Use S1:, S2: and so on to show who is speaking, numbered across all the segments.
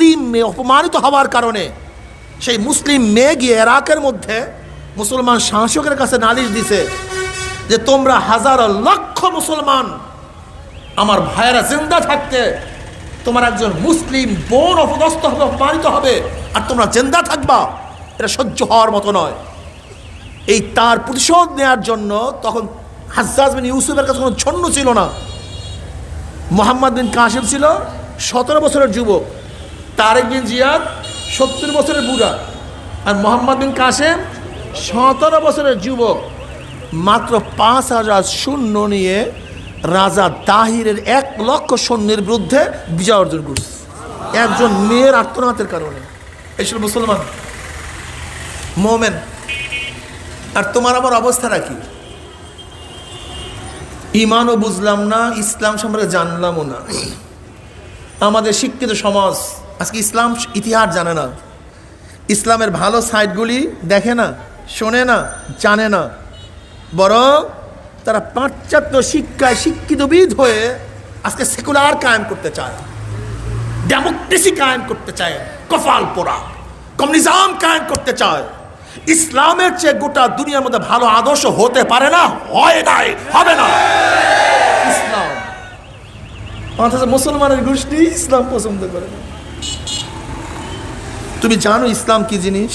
S1: মুসলিম মেয়ে অপমানিত হওয়ার কারণে সেই মুসলিম মেয়ে গিয়ে এরাকের মধ্যে মুসলমান শাসকের কাছে নালিশ দিছে যে তোমরা হাজার লক্ষ মুসলমান আমার ভাইয়েরা জিন্দা থাকতে তোমার একজন মুসলিম বোন অপদস্থ হবে, অপমানিত হবে, আর তোমরা জিন্দা থাকবা, এটা সহ্য হওয়ার মতো নয়। এই তার প্রতিশোধ নেওয়ার জন্য তখন হাজ্জাজ বিন ইউসুফের কাছে কোনো ছন্ন ছিল না। মোহাম্মদ বিন কাসিম ছিল, সতেরো বছরের যুবক। তারেক বিন জিয়াদ, সত্তর বছরের বুড়া। আর মোহাম্মদ বিন কাসেম, সতেরো বছরের যুবক। মাত্র পাঁচ হাজার শূন্য নিয়ে রাজা তাহিরের এক লক্ষ সৈন্যের বিরুদ্ধে বিজয় অর্জন করছে। একজন মেয়ের আত্মনাথের কারণে। এসব মুসলমান। মোমেন, আর তোমার আবার অবস্থাটা কি? ইমানও বুঝলাম না, ইসলাম সম্পর্কে জানলামও না। আমাদের শিক্ষিত সমাজ আজকে ইসলাম ইতিহাস জানে না। ইসলামের ভালো সাইটগুলি দেখে না, শোনে না, জানে না। বরং তারা পাশ্চাত্য শিক্ষায় শিক্ষিতবিদ হয়ে আজকে সেকুলার কায়েম করতে চায়। ডেমোক্রেসি কায়েম করতে চায় কফাল পোড়া। কমিউনিজম কায়েম করতে চায়। ইসলামের চেয়ে গোটা দুনিয়ার মধ্যে ভালো আদর্শ হতে পারে না, হয় নাই, হবে না। ইসলাম। অথচ মুসলমানের গোষ্ঠী ইসলাম পছন্দ করে না। তুমি জানো ইসলাম কি জিনিস?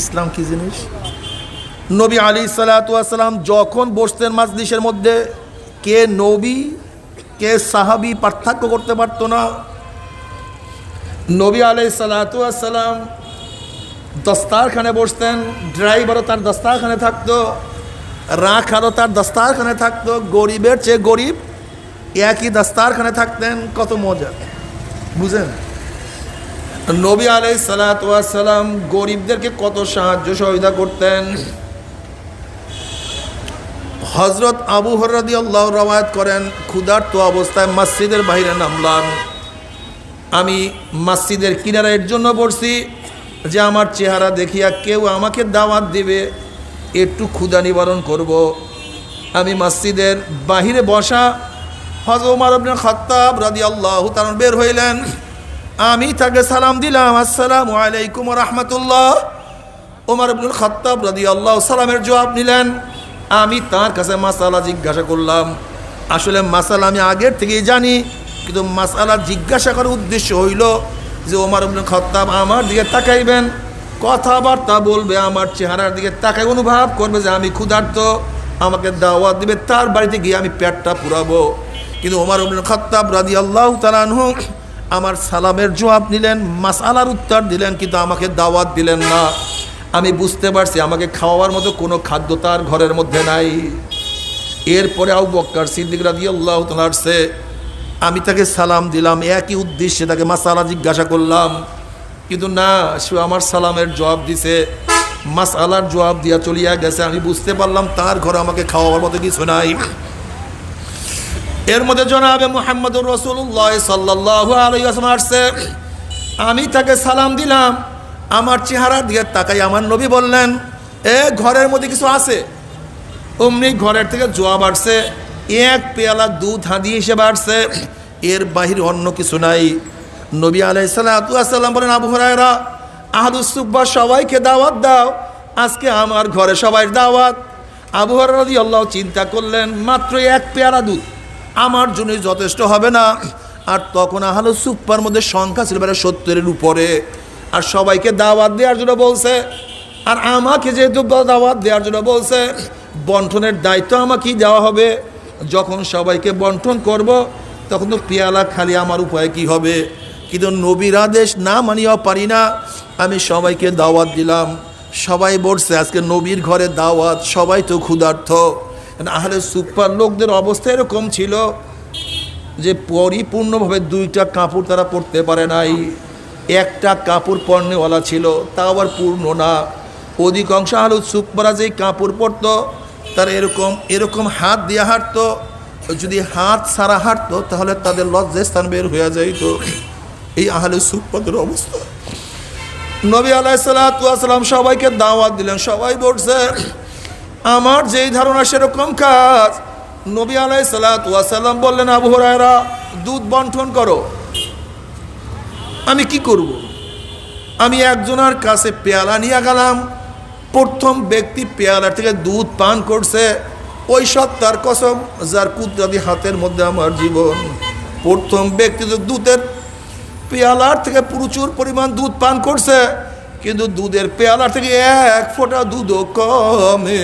S1: ইসলাম কি জিনিস? নবী আলী সালাতাম যখন বসতেন মাজলিসের মধ্যে, কে নবী, কে সাহাবি পার্থক্য করতে পারতো না। নবী আলাই সালাতাম দস্তারখানে বসতেন, ড্রাইভারও তার দস্তারখানে থাকতো রাখারও তার দস্তারখানে থাকতো, গরিবের চেয়ে গরিব একই দস্তারখানে থাকতেন, কত মজা। বুঝেন? নবী আলাই সালাতাম গরিবদেরকে কত সাহায্য সহযোগিতা করতেন? হজরত আবু হরদি আল্লাহ রওয়ায়ত করেন, ক্ষুধার্ত অবস্থায় মসজিদের বাইরে নামলাম। আমি মসজিদের এর জন্য পড়ছি যে আমার চেহারা দেখিয়া কেউ আমাকে দাওয়াত দিবে, একটু ক্ষুধা নিবারণ করব। আমি মসজিদের বাহিরে বসা হজরত খত্তাব রাদি আল্লাহ তার বের হইলেন। আমি তাকে সালাম দিলাম, আসসালামু আলাইকুম রহমতুল্লাহ। ওমর আব্দুল খত্তাব রাদি আল্লাহ সালামের জবাব নিলেন, আমি তার কাছে মাসালা জিজ্ঞাসা করলাম। আসলে মাসালা আমি আগের থেকেই জানি, কিন্তু মাসালা জিজ্ঞাসা করার উদ্দেশ্য হইল যে ওমর আব্দুল খত্তাব আমার দিকে তাকাইবেন, কথাবার্তা বলবে, আমার চেহারার দিকে তাকাই অনুভব করবে যে আমি ক্ষুধার্ত, আমাকে দাওয়াত দিবে, তার বাড়িতে গিয়ে আমি পেটটা পুরাবো। কিন্তু ওমর আব্দুল খত্তাব রাদি আল্লাহ তালানহু আমার সালামের জবাব নিলেন মাসালার উত্তর দিলেন, কিন্তু আমাকে দাওয়াত দিলেন না। আমি বুঝতে পারছি আমাকে খাওয়ার মতো কোনো খাদ্য তার ঘরের মধ্যে নাই। এরপরে আউ বক্কার সিদ্দিক রাজি আল্লাহ আসছে আমি তাকে সালাম দিলাম, একই উদ্দেশ্যে তাকে মাসালা জিজ্ঞাসা করলাম। কিন্তু না, সে আমার সালামের জবাব দিছে, মাসালার জবাব দিয়া চলিয়া গেছে। আমি বুঝতে পারলাম তার ঘরে আমাকে খাওয়াবার মতো কিছু নাই। এর মধ্যে জনাবে মোহাম্মদুর রসুল্লাহ সাল্লাহ আলাইসলাম আসছে, আমি তাকে সালাম দিলাম, আমার চেহারার দিকে তাকাই, আমার নবী বললেন, এ, ঘরের মধ্যে কিছু আছে? অমনি ঘরের থেকে জোয়া বাড়ছে এক পেয়ালা দুধ হাঁদিয়ে এসে বাড়ছে এর বাহির অন্য কিছু নাই। নবী আলাইসাল্লাম বলেন, আবু হরায়রা আহাদুসুব্বা সবাইকে দাওয়াত দাও, আজকে আমার ঘরে সবাই দাওয়াত। আবু হরাদি চিন্তা করলেন মাত্র এক পেয়ালা দুধ। আমার জন্য যথেষ্ট হবে না। আর তখন আহলো সুপ্পার মধ্যে সংখ্যা ছিল প্রায় সত্তরের উপরে। আর সবাইকে দাওয়াত দেওয়ার জন্য বলছে, আর আমাকে যেহেতু দাওয়াত দেওয়ার জন্য বলছে, বন্টনের দায়িত্ব আমাকেই দেওয়া হবে। যখন সবাইকে বন্টন করব, তখন তো পেয়ালা খালি আমার উপায় কি হবে? কিন্তু নবীর আদেশ না মানিয়াও পারি না। আমি সবাইকে দাওয়াত দিলাম। সবাই বলছে, আজকে নবীর ঘরে দাওয়াত, সবাই তো ক্ষুধার্থ আহলে সুপার লোকদের অবস্থা এরকম ছিল যে পরিপূর্ণভাবে দুইটা কাপড় তারা পরতে পারে নাই। একটা কাপড় পরনেওয়ালা ছিল তা আবার পূর্ণ না। অধিকাংশ আলু সুপারা যেই কাপড় পরতো, তারা এরকম এরকম হাত দিয়ে হাঁটতো, যদি হাত সারা হাঁটতো, তাহলে তাদের লজ্জায় স্থান বের হয়ে যাইত। এই আহলে সুপাদের অবস্থা। নবী আলাইসালাম সবাইকে দাওয়াত দিলেন, সবাই বলছে আমার যেই ধারণা সেরকম কাজ। নবী আলাই সালাম বললেন, আবু হরায়রা, দুধ বন্টন করো। আমি কি করব। আমি একজনের কাছে পেয়ালা নিয়ে গেলাম। প্রথম ব্যক্তি পেয়ালা থেকে দুধ পান করছে। ওই সত্তার কসম, যার কুদরাতি হাতের মধ্যে আমার জীবন। প্রথম ব্যক্তি দুধের পেয়ালার থেকে প্রচুর পরিমাণ দুধ পান করছে। কিন্তু দুধের পেয়ালার থেকে এক ফোঁটা দুধও কমে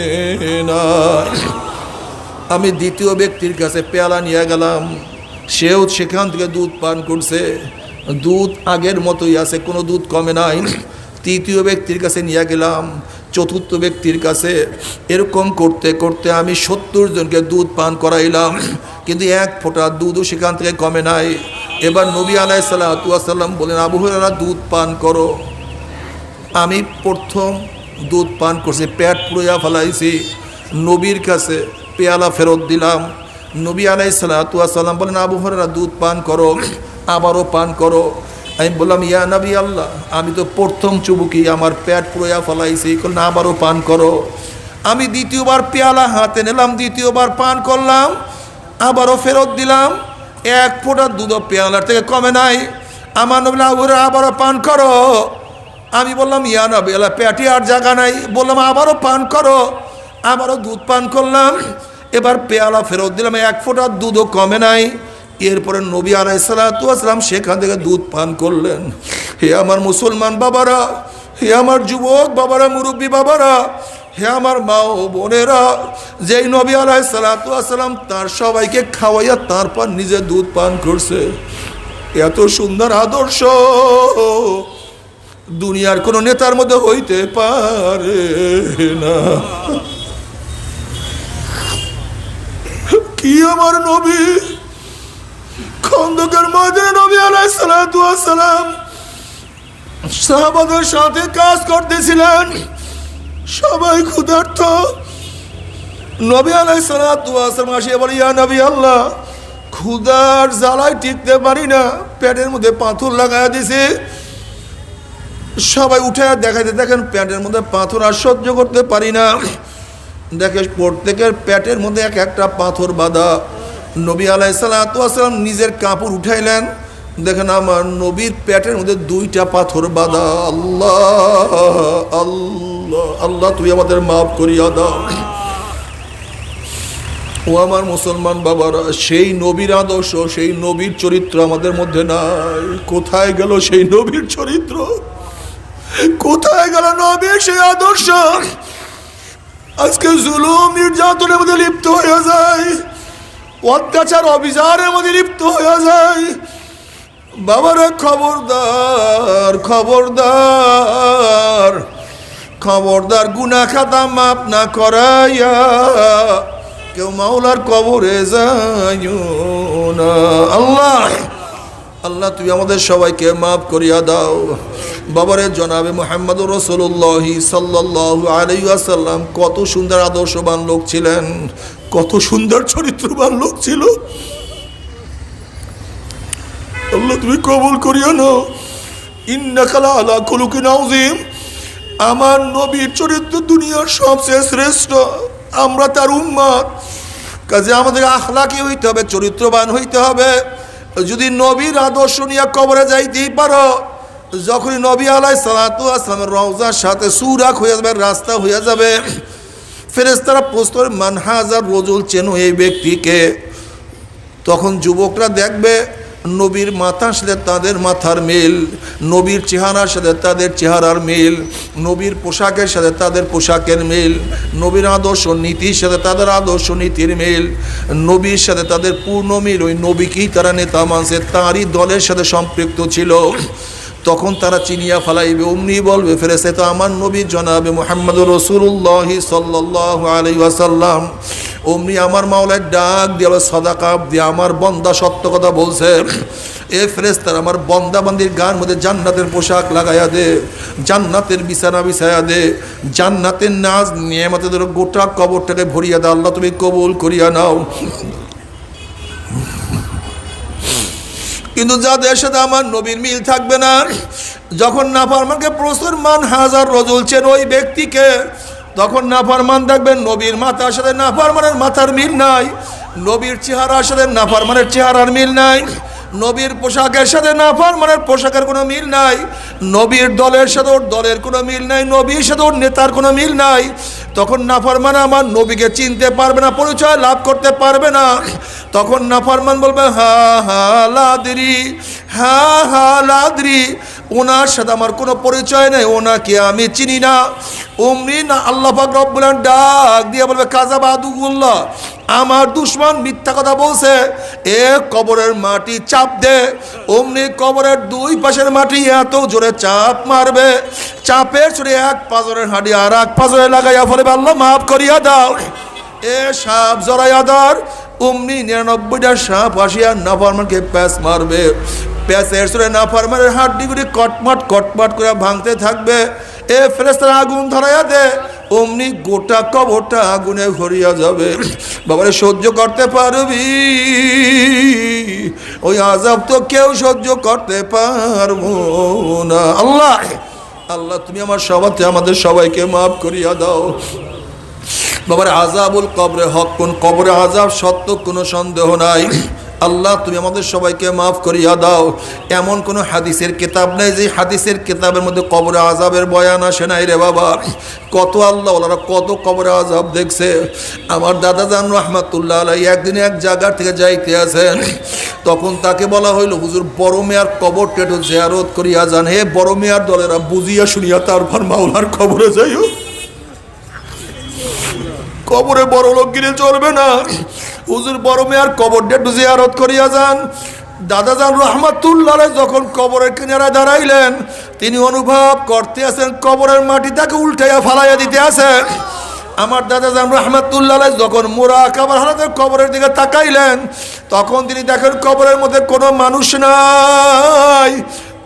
S1: না। আমি দ্বিতীয় ব্যক্তির কাছে পেয়ালা নিয়ে গেলাম। সেও সেখান থেকে দুধ পান করছে। দুধ আগের মতোই আছে, কোনো দুধ কমে নাই। তৃতীয় ব্যক্তির কাছে নিয়ে গেলাম। চতুর্থ ব্যক্তির কাছে এরকম করতে করতে আমি সত্তর জনকে দুধ পান করাইলাম। কিন্তু এক ফোঁটা দুধও সেখান থেকে কমে নাই। এবার নবী আলাই সাল্লাম বলেন, আবু দুধ পান করো। আমি প্রথম দুধ পান করছি, পেট পুড়িয়া ফেলাইছি। নবীর কাছে পেয়ালা ফেরত দিলাম। নবী আলাই সাল্লাম বলেন, আবু হরেরা দুধ পান করো, আবারও পান করো। আমি বললাম, ইয়া নবী আল্লাহ, আমি তো প্রথম চুবুকি, আমার পেট পুড়িয়া ফেলাইছি। না, আবারও পান করো। আমি দ্বিতীয়বার পেয়ালা হাতে নিলাম, দ্বিতীয়বার পান করলাম, আবারও ফেরত দিলাম। এক ফোঁটা দুধ পেয়ালার থেকে কমে নাই। আমার নবী আবু আবারও পান করো। আমি বললাম, ইয়া না বেলা পেটে আর জায়গা নাই। বললাম, আবারও পান করো। আবারও দুধ পান করলাম। এবার পেয়ালা ফেরত দিলাম, এক ফোঁটা দুধও কমে নাই। এরপরে নবী আলাইসালাম সেখান থেকে দুধ পান করলেন। হে আমার মুসলমান বাবারা, হে আমার যুবক বাবারা, মুরব্বী বাবারা, হে আমার মা ও বোনেরা, যেই নবী আলাইসালাম তার সবাইকে খাওয়াইয়া তারপর নিজে দুধ পান করছে। এত সুন্দর আদর্শ। দুনিয়ার কোনো নেতার মধ্যে হইতে পারে না। কি আমার নবী? খন্দকের ময়দানে নবী আলাইসালাম সাহাবাদের সাথে কাজ করতেছিলেন। সবাই ক্ষুধার্ত। নবী আলাইসালাম আসিয়া বলি, ইয়া নবী আল্লাহ, ক্ষুধার জ্বালায় টিকতে পারি না। পেটের মধ্যে পাথর লাগাই দিছে। সবাই উঠে দেখাইতে দেখেন প্যাটের মধ্যে পাথর আর সহ্য করতে পারি না। দেখে প্রত্যেকের প্যাটের মধ্যে এক একটা পাথর বাঁধা। নবী আলাই সালাম নিজের কাপড় উঠাইলেন। দেখেন আমার নবীর প্যাটের মধ্যে দুইটা পাথর বাঁধা। আল্লাহ আল্লাহ আল্লাহ, তুই আমাদের মাফ করিয়া দাও। ও আমার মুসলমান বাবারা, সেই নবীর আদর্শ, সেই নবীর চরিত্র আমাদের মধ্যে নাই। কোথায় গেল সেই নবীর চরিত্র? কোথায় গেল নবীর সেই আদর্শ? আজকে জুলুম নির্যাতনের মধ্যে লিপ্ত হয়ে যায়। অত্যাচার, অবিচারের মধ্যে লিপ্ত হয়ে যায়। বাবার খবরদার খবরদার খবরদার গুনা খাতা মাপ না করাইয়া কেউ মাওলার কবরে যায় না। আল্লাহ! আল্লাহ, তুমি আমাদের সবাইকে মাফ করিয়া দাও। বাবারে, জনাবে মোহাম্মদ রসুল্লাহ সাল্লাহ আলাইসাল্লাম কত সুন্দর আদর্শবান লোক ছিলেন, কত সুন্দর চরিত্রবান লোক ছিল। আল্লাহ, তুমি কবুল খুলুকি নাউজিম আমার নবীর চরিত্র দুনিয়ার সবচেয়ে শ্রেষ্ঠ। আমরা তার উম্মাদ। কাজে আমাদের আখলাকি হইতে হবে, চরিত্রবান হইতে হবে। যদি নবীর আদর্শ নিয়ে কবরে যাইতেই পারো, যখনই নবী আলাই সালাতু আসলামের রওজার সাথে সুরাক হয়ে যাবে, রাস্তা হয়ে যাবে ফেরেস্তারা প্রস্তর মানহাজার রজুল চেন এই ব্যক্তিকে। তখন যুবকরা দেখবে নবীর মাথার সাথে তাদের মাথার মিল, নবীর চেহারার সাথে তাদের চেহারার মিল, নবীর পোশাকের সাথে তাদের পোশাকের মিল, নবীর আদর্শ নীতির সাথে তাদের আদর্শ নীতির মিল, নবীর সাথে তাদের পূর্ণ মিল, ওই নবীকেই তারা নেতা মানছে, তাঁরই দলের সাথে সম্পৃক্ত ছিল। তখন তারা চিনিয়া ফালাইবে, অমনি বলবে ফেরেছে তো আমার নবী জনাবে মোহাম্মদ রসুল্লাহ সাল্লাহ আলাই ওয়াসাল্লাম। অমনি আমার মাওলায় ডাক দিয়ে আবার সদাকাপ দিয়ে আমার বন্দা সত্য কথা বলছে। এ ফেরেস্তার আমার বন্দা বান্দির গান মধ্যে জান্নাতের পোশাক লাগাইয়া দে, জান্নাতের বিছানা বিছাইয়া দে, জান্নাতের নাচ নিয়ে আমাদের গোটা কবরটাকে ভরিয়া দে, আল্লাহ তুমি কবুল করিয়া নাও। কিন্তু যাদের সাথে আমার নবীর মিল থাকবে না, যখন না নাফারমানকে প্রচুর মান হাজার রজলছেন ওই ব্যক্তিকে তখন নাফারমান দেখবেন, নবীর মাথার সাথে নাফারমানের মাথার মিল নাই। নবীর চেহারার সাথে নাফারমানের চেহারার মিল নাই। নবীর পোশাকের সাথে নাফরমানের পোশাকের কোনো মিল নাই। নবীর দলের সাথে ওর দলের কোনো মিল নাই, নবীর সাথে ওর নেতার কোনো মিল নাই। তখন নাফরমান আমার নবীকে চিনতে পারবে না, পরিচয় লাভ করতে পারবে না। তখন নাফরমান বলবে, হা হা, লাদরি, হা হা, লাদরি, ওনার সাথে আমার কোনো পরিচয় নেই, ওনাকে আমি চিনি না। অমনি না আল্লাহ পাক ডাক দিয়ে বলবে, কাজা বাদুগুল্লাহ আমার দুশ্মন মিথ্যা কথা বলছে, এ কবরের মাটি চাপ দে, অমনি কবরের দুই পাশের মাটি এত জোরে চাপ মারবে, চাপের ছড়ে এক পাজরের হাঁড়ি আর এক পাজরে লাগাইয়া ফলে আল্লাহ মাফ করিয়া দাও। এ সাপ জড়াইয়া দর অমনি নিরানব্বইটা সাপ আসিয়া নাফরমানকে প্যাঁচ মারবে। প্যাঁচের সুরে নাফরমানের হাড্ডিগুলি কটমাট কটমাট করে ভাঙতে থাকবে। এ ফেরেস্তার আগুন ধরাইয়া দে, অমনি গোটা কবরটা আগুনে ভরিয়া যাবে। বাবারে সহ্য করতে পারবি? ওই আজাব তো কেউ সহ্য করতে পারব না। আল্লাহ আল্লাহ, তুমি আমার সবাতে, আমাদের সবাইকে মাফ করিয়া দাও। বাবার আজাবুল কবরে হক কোন কবরে আজাব সত্য কোনো সন্দেহ নাই। আল্লাহ, তুমি আমাদের সবাইকে মাফ করিয়া দাও। এমন কোনো হাদিসের কিতাব নেই যে হাদিসের কিতাবের মধ্যে কবরে আজাবের বয়ান আসে নাই রে বাবা। কত আল্লাহ ওনারা কত কবরে আজাব দেখছে। আমার দাদা জান রহমাতুল্লাহ আলাই একদিন এক জায়গার থেকে যাইতে আছেন। তখন তাকে বলা হইল, হুজুর, বড় মেয়ার কবর টেটু জেয়ারত করিয়া যান। হে বড় মেয়ার দলেরা, বুঝিয়া শুনিয়া তারপর মাওলার কবরে যাইও। কবরে বড় লোক গিরে চলবে না। হুজুর বড় মেয়ার কবরটা একটু জিয়ারত করিয়া যান। দাদা যান রহমাতুল্লাহ যখন কবরের কিনারা দাঁড়াইলেন, তিনি অনুভব করতে আছেন কবরের মাটি তাকে উল্টাইয়া ফালাইয়া দিতে আছেন আমার দাদা যান রহমাতুল্লাহ যখন মোরা কাবার হারাতে কবরের দিকে তাকাইলেন, তখন তিনি দেখেন কবরের মধ্যে কোনো মানুষ নাই।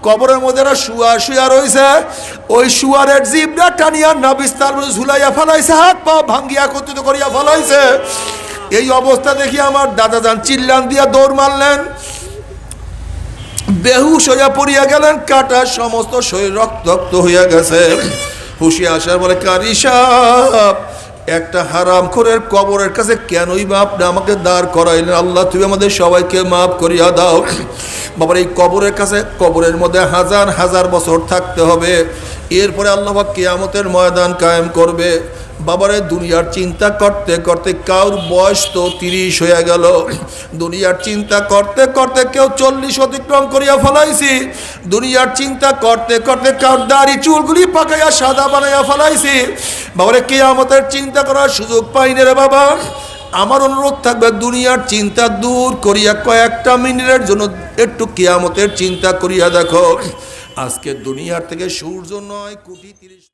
S1: কবরের মধ্যে শুয়া শুয়া রয়েছে। ওই শুয়ারের জিবটা টানিয়া না বিস্তার মধ্যে ঝুলাইয়া ফেলাইছে, হাত পা ভাঙ্গিয়া একত্রিত করিয়া ফেলাইছে। এই অবস্থা দেখি আমার দাদা যান চিল্লান দিয়া দৌড় মারলেন। বেহুশ হইয়া পড়িয়া গেলেন, কাটা সমস্ত শরীর রক্তাক্ত হইয়া গেছে। হুশি আসার বলে, কারি সাপ একটা হারাম খোরের কবরের কাছে কেনই বা আপনি আমাকে দাঁড় করাইলেন? আল্লাহ, তুমি আমাদের সবাইকে মাফ করিয়া দাও। বাবার এই কবরের কাছে, কবরের মধ্যে হাজার হাজার বছর থাকতে হবে। এরপরে আল্লাহ কিয়ামতের ময়দান কায়েম করবে। বাবারে, দুনিয়ার চিন্তা করতে করতে কাউর বয়স তো তিরিশ হয়ে গেল। দুনিয়ার চিন্তা করতে করতে কেউ চল্লিশ অতিক্রম করিয়া ফলাইছি। দুনিয়ার চিন্তা করতে করতে কাউর দাড়ি, চুলগুলি পাকাইয়া সাদা বানাইয়া ফেলাইছি। বাবারে, কেয়ামতের চিন্তা করার সুযোগ পাইনি রে বাবা। আমার অনুরোধ থাকবে, দুনিয়ার চিন্তা দূর করিয়া কয়েকটা মিনিটের জন্য একটু কেয়ামতের চিন্তা করিয়া দেখো। আজকে দুনিয়ার থেকে সূর্য নয়, কোটি তিরিশ